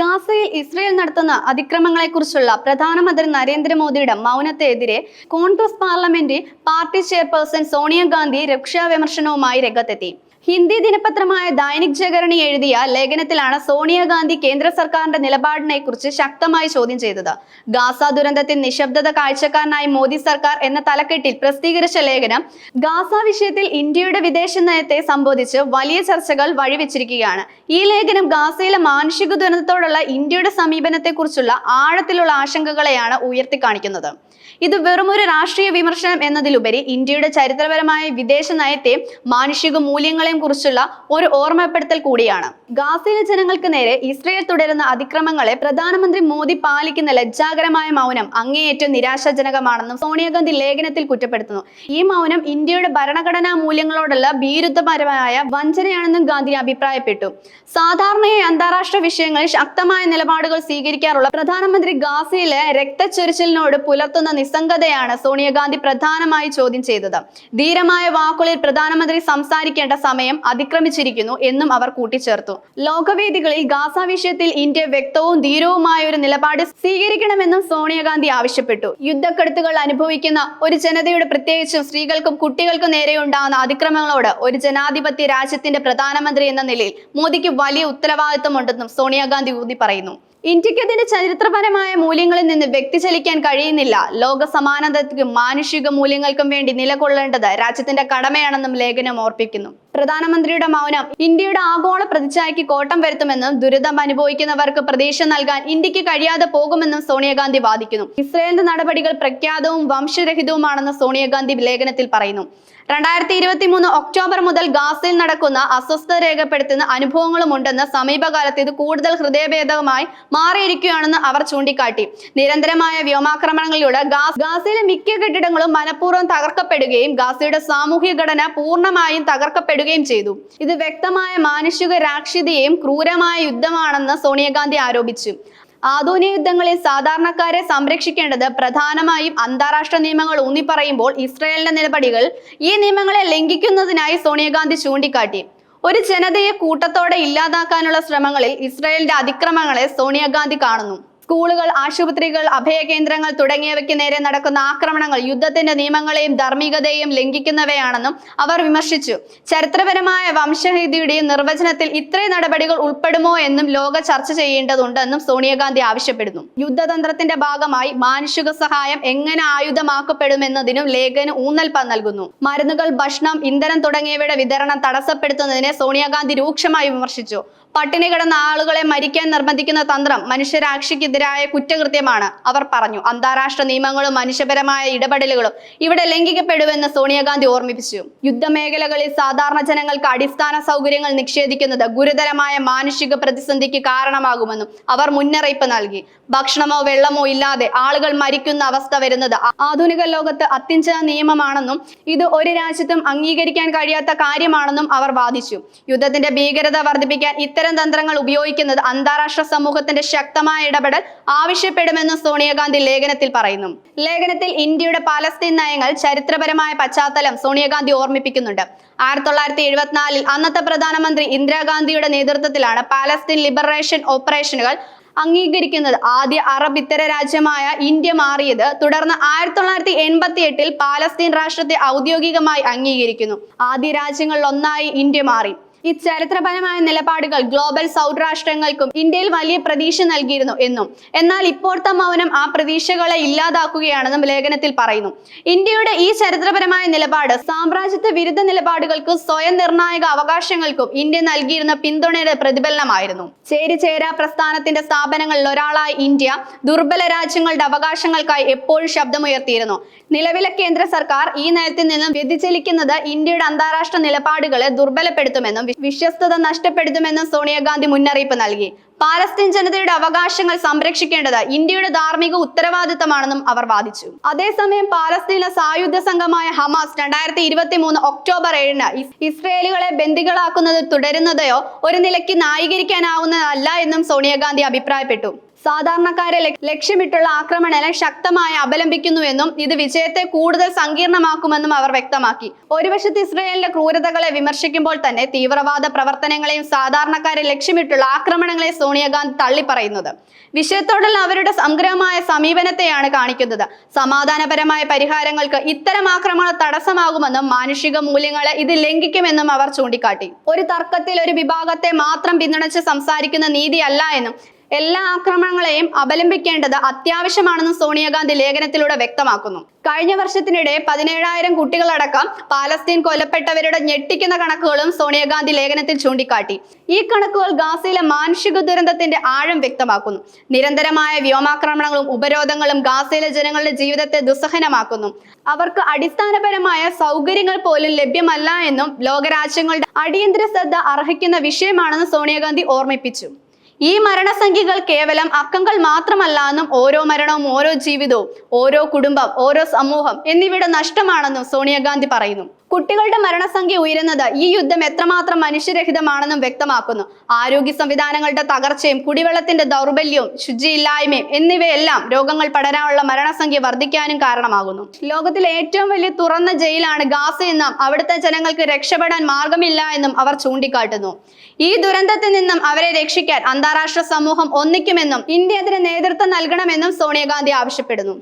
ഗാസയിൽ ഇസ്രയേൽ നടത്തുന്ന അതിക്രമങ്ങളെക്കുറിച്ചുള്ള പ്രധാനമന്ത്രി നരേന്ദ്രമോദിയുടെ മൗനത്തെതിരെ Congress parliament party chairperson Sonia Gandhi രക്ഷാ വിമർശനവുമായി രംഗത്തെത്തി. ഹിന്ദി ദിനപത്രമായ ദൈനിക് ജഗരണി എഴുതിയ ലേഖനത്തിലാണ് സോണിയാഗാന്ധി കേന്ദ്ര സർക്കാരിന്റെ നിലപാടിനെ കുറിച്ച് ശക്തമായി ചോദ്യം ചെയ്തത്. ഗാസ ദുരന്തത്തിൽ നിശബ്ദത കാഴ്ചക്കാരനായി മോദി സർക്കാർ എന്ന തലക്കെട്ടിൽ പ്രസിദ്ധീകരിച്ച ലേഖനം ഗാസ വിഷയത്തിൽ ഇന്ത്യയുടെ വിദേശ നയത്തെ സംബോധിച്ച് വലിയ ചർച്ചകൾ വഴിവെച്ചിരിക്കുകയാണ്. ഈ ലേഖനം ഗാസയിലെ മാനുഷിക ദുരന്തത്തോടുള്ള ഇന്ത്യയുടെ സമീപനത്തെക്കുറിച്ചുള്ള ആഴത്തിലുള്ള ആശങ്കകളെയാണ് ഉയർത്തിക്കാണിക്കുന്നത്. ഇത് വെറുമൊരു രാഷ്ട്രീയ വിമർശനം എന്നതിലുപരി ഇന്ത്യയുടെ ചരിത്രപരമായ വിദേശ നയത്തെ മാനുഷിക മൂല്യങ്ങളെയും കുറിച്ചുള്ള ഒരു ഓർമ്മപ്പെടുത്തൽ കൂടിയാണ്. ഗാസയിലെ ജനങ്ങൾക്ക് നേരെ ഇസ്രയേൽ തുടരുന്ന അതിക്രമങ്ങളെ പ്രധാനമന്ത്രി മോദി പാലിക്കുന്ന ലജ്ജാകരമായ മൗനം അങ്ങേയറ്റം നിരാശാജനകമാണെന്നും സോണിയാഗാന്ധി ലേഖനത്തിൽ കുറ്റപ്പെടുത്തുന്നു. ഈ മൗനം ഇന്ത്യയുടെ ഭരണഘടനാ മൂല്യങ്ങളോടുള്ള ഭീരുത്വപരമായ വഞ്ചനയാണെന്നും ഗാന്ധി അഭിപ്രായപ്പെട്ടു. സാധാരണയായി അന്താരാഷ്ട്ര വിഷയങ്ങളിൽ ശക്തമായ നിലപാടുകൾ സ്വീകരിക്കാറുള്ള പ്രധാനമന്ത്രി ഗാസയിലെ രക്തച്ചൊരിച്ചിലിനോട് പുലർത്തുന്ന നിസ്സംഗതയാണ് സോണിയാഗാന്ധി പ്രധാനമായി ചോദ്യം ചെയ്തത്. ധീരമായ വാക്കുകളിൽ പ്രധാനമന്ത്രി സംസാരിക്കേണ്ട സമയം അതിക്രമിച്ചിരിക്കുന്നു എന്നും അവർ കൂട്ടിച്ചേർത്തു. ലോകവേദികളിൽ ഗാസ വിഷയത്തിൽ ഇന്ത്യ വ്യക്തവും ധീരവുമായ ഒരു നിലപാട് സ്വീകരിക്കണമെന്നും സോണിയാഗാന്ധി ആവശ്യപ്പെട്ടു. യുദ്ധക്കെടുത്തുകൾ അനുഭവിക്കുന്ന ഒരു ജനതയുടെ പ്രത്യേകിച്ചും സ്ത്രീകൾക്കും കുട്ടികൾക്കും നേരെയുണ്ടാകുന്ന അതിക്രമങ്ങളോട് ഒരു ജനാധിപത്യ രാജ്യത്തിന്റെ പ്രധാനമന്ത്രി എന്ന നിലയിൽ മോദിക്ക് വലിയ ഉത്തരവാദിത്വമുണ്ടെന്നും സോണിയാഗാന്ധി ഊന്നി പറയുന്നു. ഇന്ത്യയ്ക്ക് അതിന്റെ ചരിത്രപരമായ മൂല്യങ്ങളിൽ നിന്ന് വ്യക്തിചലിക്കാൻ കഴിയുന്നില്ല. ലോക സമാനതയ്ക്കും മാനുഷിക മൂല്യങ്ങൾക്കും വേണ്ടി നിലകൊള്ളേണ്ടത് രാജ്യത്തിന്റെ കടമയാണെന്നും ലേഖനം ഓർപ്പിക്കുന്നു. പ്രധാനമന്ത്രിയുടെ മൗനം ഇന്ത്യയുടെ ആഗോള പ്രതിച്ഛായയ്ക്ക് കോട്ടം വരുത്തുമെന്നും ദുരിതം അനുഭവിക്കുന്നവർക്ക് പ്രതീക്ഷ നൽകാൻ ഇന്ത്യയ്ക്ക് കഴിയാതെ പോകുമെന്നും സോണിയാഗാന്ധി വാദിക്കുന്നു. ഇസ്രയേലിന്റെ നടപടികൾ പ്രഖ്യാതവും വംശരഹിതവുമാണെന്ന് സോണിയാഗാന്ധി ലേഖനത്തിൽ പറയുന്നു. രണ്ടായിരത്തി ഇരുപത്തി മൂന്ന് ഒക്ടോബർ മുതൽ ഗാസയിൽ നടക്കുന്ന അസ്വസ്ഥത രേഖപ്പെടുത്തുന്ന അനുഭവങ്ങളും ഉണ്ടെന്ന് സമീപകാലത്ത് ഇത് കൂടുതൽ ഹൃദയഭേദകമായി മാറിയിരിക്കുകയാണെന്ന് അവർ ചൂണ്ടിക്കാട്ടി. നിരന്തരമായ വ്യോമാക്രമണങ്ങളിലൂടെ ഗാസ് ഗാസയിലെ മിക്ക കെട്ടിടങ്ങളും മനഃപൂർവം തകർക്കപ്പെടുകയും ഗാസയുടെ സാമൂഹിക ഘടന പൂർണമായും തകർക്കപ്പെടുകയും ചെയ്തു. ഇത് വ്യക്തമായ മാനുഷിക രാക്ഷിതയും ക്രൂരമായ യുദ്ധമാണെന്ന് സോണിയാഗാന്ധി ആരോപിച്ചു. ആധുനിക യുദ്ധങ്ങളിൽ സാധാരണക്കാരെ സംരക്ഷിക്കേണ്ടത് പ്രധാനമായും അന്താരാഷ്ട്ര നിയമങ്ങൾ ഊന്നിപ്പറയുമ്പോൾ ഇസ്രയേലിന്റെ നിലപടികൾ ഈ നിയമങ്ങളെ ലംഘിക്കുന്നതിനായി സോണിയാഗാന്ധി ചൂണ്ടിക്കാട്ടി. ഒരു ജനതയെ കൂട്ടത്തോടെ ഇല്ലാതാക്കാനുള്ള ശ്രമങ്ങളിൽ ഇസ്രയേലിന്റെ അതിക്രമങ്ങളെ സോണിയാഗാന്ധി കാണുന്നു. സ്കൂളുകൾ ആശുപത്രികൾ അഭയകേന്ദ്രങ്ങൾ തുടങ്ങിയവയ്ക്ക് നേരെ നടക്കുന്ന ആക്രമണങ്ങൾ യുദ്ധത്തിന്റെ നിയമങ്ങളെയും ധാർമ്മികതയെയും ലംഘിക്കുന്നവയാണെന്നും അവർ വിമർശിച്ചു. ചരിത്രപരമായ വംശഹീതിയുടെയും നിർവചനത്തിൽ ഇത്രയും നടപടികൾ ഉൾപ്പെടുമോ എന്നും ലോക ചർച്ച ചെയ്യേണ്ടതുണ്ടെന്നും സോണിയാഗാന്ധി ആവശ്യപ്പെടുന്നു. യുദ്ധതന്ത്രത്തിന്റെ ഭാഗമായി മാനുഷിക സഹായം എങ്ങനെ ആയുധമാക്കപ്പെടുമെന്നതിനും ലേഖന് ഊന്നൽ നൽകുന്നു. മരുന്നുകൾ ഭക്ഷണം ഇന്ധനം തുടങ്ങിയവയുടെ വിതരണം തടസ്സപ്പെടുത്തുന്നതിനെ സോണിയാഗാന്ധി രൂക്ഷമായി വിമർശിച്ചു. പട്ടിണി കിടന്ന ആളുകളെ മരിക്കാൻ നിർബന്ധിക്കുന്ന തന്ത്രം മനുഷ്യരാക്ഷിക്കെതിരായ കുറ്റകൃത്യമാണ്. അവർ പറഞ്ഞു അന്താരാഷ്ട്ര നിയമങ്ങളും മനുഷ്യപരമായ ഇടപെടലുകളും ഇവിടെ ലംഘിക്കപ്പെടുമെന്ന് സോണിയാഗാന്ധി ഓർമ്മിപ്പിച്ചു. യുദ്ധമേഖലകളിൽ സാധാരണ ജനങ്ങൾക്ക് അടിസ്ഥാന സൗകര്യങ്ങൾ നിഷേധിക്കുന്നത് ഗുരുതരമായ മാനുഷിക പ്രതിസന്ധിക്ക് കാരണമാകുമെന്നും അവർ മുന്നറിയിപ്പ് നൽകി. ഭക്ഷണമോ വെള്ളമോ ഇല്ലാതെ ആളുകൾ മരിക്കുന്ന അവസ്ഥ വരുന്നത് ആധുനിക ലോകത്ത് അത്യഞ്ചന നിയമമാണെന്നും ഇത് ഒരു രാജ്യത്തും അംഗീകരിക്കാൻ കഴിയാത്ത കാര്യമാണെന്നും അവർ വാദിച്ചു. യുദ്ധത്തിന്റെ ഭീകരത വർദ്ധിപ്പിക്കാൻ ഇത്തരം തന്ത്രങ്ങൾ ഉപയോഗിക്കുന്നത് അന്താരാഷ്ട്ര സമൂഹത്തിന്റെ ശക്തമായ ഇടപെടൽ ആവശ്യപ്പെടുമെന്ന് സോണിയാഗാന്ധി ലേഖനത്തിൽ പറയുന്നു. ലേഖനത്തിൽ ഇന്ത്യയുടെ പാലസ്തീൻ നയങ്ങൾ ചരിത്രപരമായ പശ്ചാത്തലം സോണിയാഗാന്ധി ഓർമ്മിപ്പിക്കുന്നുണ്ട്. ആയിരത്തി തൊള്ളായിരത്തി എഴുപത്തിനാലിൽ അന്നത്തെ പ്രധാനമന്ത്രി ഇന്ദിരാഗാന്ധിയുടെ നേതൃത്വത്തിലാണ് പാലസ്തീൻ ലിബറേഷൻ ഓപ്പറേഷനുകൾ അംഗീകരിക്കുന്നത്. ആദ്യ അറബ് ഇത്തര രാജ്യമായ ഇന്ത്യ മാറിയത് തുടർന്ന് ആയിരത്തി തൊള്ളായിരത്തി എൺപത്തി എട്ടിൽ പാലസ്തീൻ രാഷ്ട്രത്തെ ഔദ്യോഗികമായി അംഗീകരിക്കുന്നു. ആദ്യ രാജ്യങ്ങളിൽ ഒന്നായി ഇന്ത്യ മാറി. ഈ ചരിത്രപരമായ നിലപാടുകൾ ഗ്ലോബൽ സൗത്ത് രാഷ്ട്രങ്ങൾക്കും ഇന്ത്യയിൽ വലിയ പ്രതീക്ഷ നൽകിയിരുന്നു എന്നും. എന്നാൽ ഇപ്പോഴത്തെ മൗനം ആ പ്രതീക്ഷകളെ ഇല്ലാതാക്കുകയാണെന്നും ലേഖനത്തിൽ പറയുന്നു. ഇന്ത്യയുടെ ഈ ചരിത്രപരമായ നിലപാട് സാമ്രാജ്യത്വ വിരുദ്ധ നിലപാടുകൾക്ക് സ്വയം നിർണായക അവകാശങ്ങൾക്കും ഇന്ത്യ നൽകിയിരുന്ന പിന്തുണയുടെ പ്രതിഫലനമായിരുന്നു. ചേരിചേരാ പ്രസ്ഥാനത്തിന്റെ സ്ഥാപനങ്ങളിൽ ഒരാളായ ഇന്ത്യ ദുർബല രാജ്യങ്ങളുടെ അവകാശങ്ങൾക്കായി എപ്പോഴും ശബ്ദമുയർത്തിയിരുന്നു. നിലവിലെ കേന്ദ്ര സർക്കാർ ഈ നയത്തിൽ നിന്നും വ്യതിചലിക്കുന്നത് ഇന്ത്യയുടെ അന്താരാഷ്ട്ര നിലപാടുകളെ ദുർബലപ്പെടുത്തുമെന്നും വിശ്വസ്തത നഷ്ടപ്പെടുത്തുമെന്ന് സോണിയാഗാന്ധി മുന്നറിയിപ്പ് നൽകി. പാലസ്തീൻ ജനതയുടെ അവകാശങ്ങൾ സംരക്ഷിക്കേണ്ടത് ഇന്ത്യയുടെ ധാർമ്മിക ഉത്തരവാദിത്തമാണെന്നും അവർ വാദിച്ചു. അതേസമയം പാലസ്തീനിലെ സായുധ സംഘമായ ഹമാസ് രണ്ടായിരത്തി ഇരുപത്തി മൂന്ന് ഒക്ടോബർ ഏഴിന് ഇസ് ഇസ്രയേലുകളെ ബന്ദികളാക്കുന്നത് തുടരുന്നതയോ ഒരു നിലയ്ക്ക് ന്യായീകരിക്കാനാവുന്നതല്ല എന്നും സോണിയാഗാന്ധി അഭിപ്രായപ്പെട്ടു. സാധാരണക്കാരെ ലക്ഷ്യമിട്ടുള്ള ആക്രമണങ്ങളെ ശക്തമായി അപലംബിക്കുന്നുവെന്നും ഇത് വിജയത്തെ കൂടുതൽ സങ്കീർണമാക്കുമെന്നും അവർ വ്യക്തമാക്കി. ഒരു വശത്ത് ഇസ്രയേലിന്റെ ക്രൂരതകളെ വിമർശിക്കുമ്പോൾ തന്നെ തീവ്രവാദ പ്രവർത്തനങ്ങളെയും സാധാരണക്കാരെ ലക്ഷ്യമിട്ടുള്ള ആക്രമണങ്ങളെ സോണിയാഗാന്ധി തള്ളിപ്പറയുന്നത്. വിഷയത്തോടുള്ള അവരുടെ സംഗ്രഹമായ സമീപനത്തെയാണ് കാണിക്കുന്നത്. സമാധാനപരമായ പരിഹാരങ്ങൾക്ക് ഇത്തരം ആക്രമണം തടസ്സമാകുമെന്നും മാനുഷിക മൂല്യങ്ങളെ ഇത് ലംഘിക്കുമെന്നും അവർ ചൂണ്ടിക്കാട്ടി. ഒരു തർക്കത്തിൽ ഒരു വിഭാഗത്തെ മാത്രം പിന്തുണച്ച് സംസാരിക്കുന്ന നീതിയല്ല എന്നും എല്ലാ ആക്രമണങ്ങളെയും അപലംബിക്കേണ്ടത് അത്യാവശ്യമാണെന്ന് സോണിയാഗാന്ധി ലേഖനത്തിലൂടെ വ്യക്തമാക്കുന്നു. കഴിഞ്ഞ വർഷത്തിനിടെ പതിനേഴായിരം കുട്ടികളടക്കം പാലസ്തീൻ കൊല്ലപ്പെട്ടവരുടെ ഞെട്ടിക്കുന്ന കണക്കുകളും സോണിയാഗാന്ധി ലേഖനത്തിൽ ചൂണ്ടിക്കാട്ടി. ഈ കണക്കുകൾ ഗാസയിലെ മാനുഷിക ദുരന്തത്തിന്റെ ആഴം വ്യക്തമാക്കുന്നു. നിരന്തരമായ വ്യോമാക്രമണങ്ങളും ഉപരോധങ്ങളും ഗാസയിലെ ജനങ്ങളുടെ ജീവിതത്തെ ദുസ്സഹനമാക്കുന്നു. അവർക്ക് അടിസ്ഥാനപരമായ സൗകര്യങ്ങൾ പോലും ലഭ്യമല്ല എന്നും ലോകരാജ്യങ്ങളുടെ അടിയന്തര ശ്രദ്ധ അർഹിക്കുന്ന വിഷയമാണെന്ന് സോണിയാഗാന്ധി ഓർമ്മിപ്പിച്ചു. ഈ മരണസംഖ്യകൾ കേവലം അക്കങ്ങൾ മാത്രമല്ല എന്നും ഓരോ മരണവും ഓരോ ജീവിതവും ഓരോ കുടുംബം ഓരോ സമൂഹം എന്നിവയുടെ നഷ്ടമാണെന്നും സോണിയാഗാന്ധി പറയുന്നു. കുട്ടികളുടെ മരണസംഖ്യ ഉയരുന്നത് ഈ യുദ്ധം എത്രമാത്രം മനുഷ്യരഹിതമാണെന്നും വ്യക്തമാക്കുന്നു. ആരോഗ്യ സംവിധാനങ്ങളുടെ തകർച്ചയും കുടിവെള്ളത്തിന്റെ ദൗർബല്യവും ശുചിയില്ലായ്മയും എന്നിവയെല്ലാം രോഗങ്ങൾ പടരാനുള്ള മരണസംഖ്യ വർദ്ധിക്കാനും കാരണമാകുന്നു. ലോകത്തിലെ ഏറ്റവും വലിയ തുറന്ന ജയിലാണ് ഗാസ എന്നും അവിടുത്തെ ജനങ്ങൾക്ക് രക്ഷപ്പെടാൻ മാർഗമില്ല എന്നും അവർ ചൂണ്ടിക്കാട്ടുന്നു. ഈ ദുരന്തത്തിൽ നിന്നും അവരെ രക്ഷിക്കാൻ അന്താരാഷ്ട്ര സമൂഹം ഒന്നിക്കുമെന്നും ഇന്ത്യ അതിന് നേതൃത്വം നൽകണമെന്നും സോണിയാഗാന്ധി ആവശ്യപ്പെടുന്നു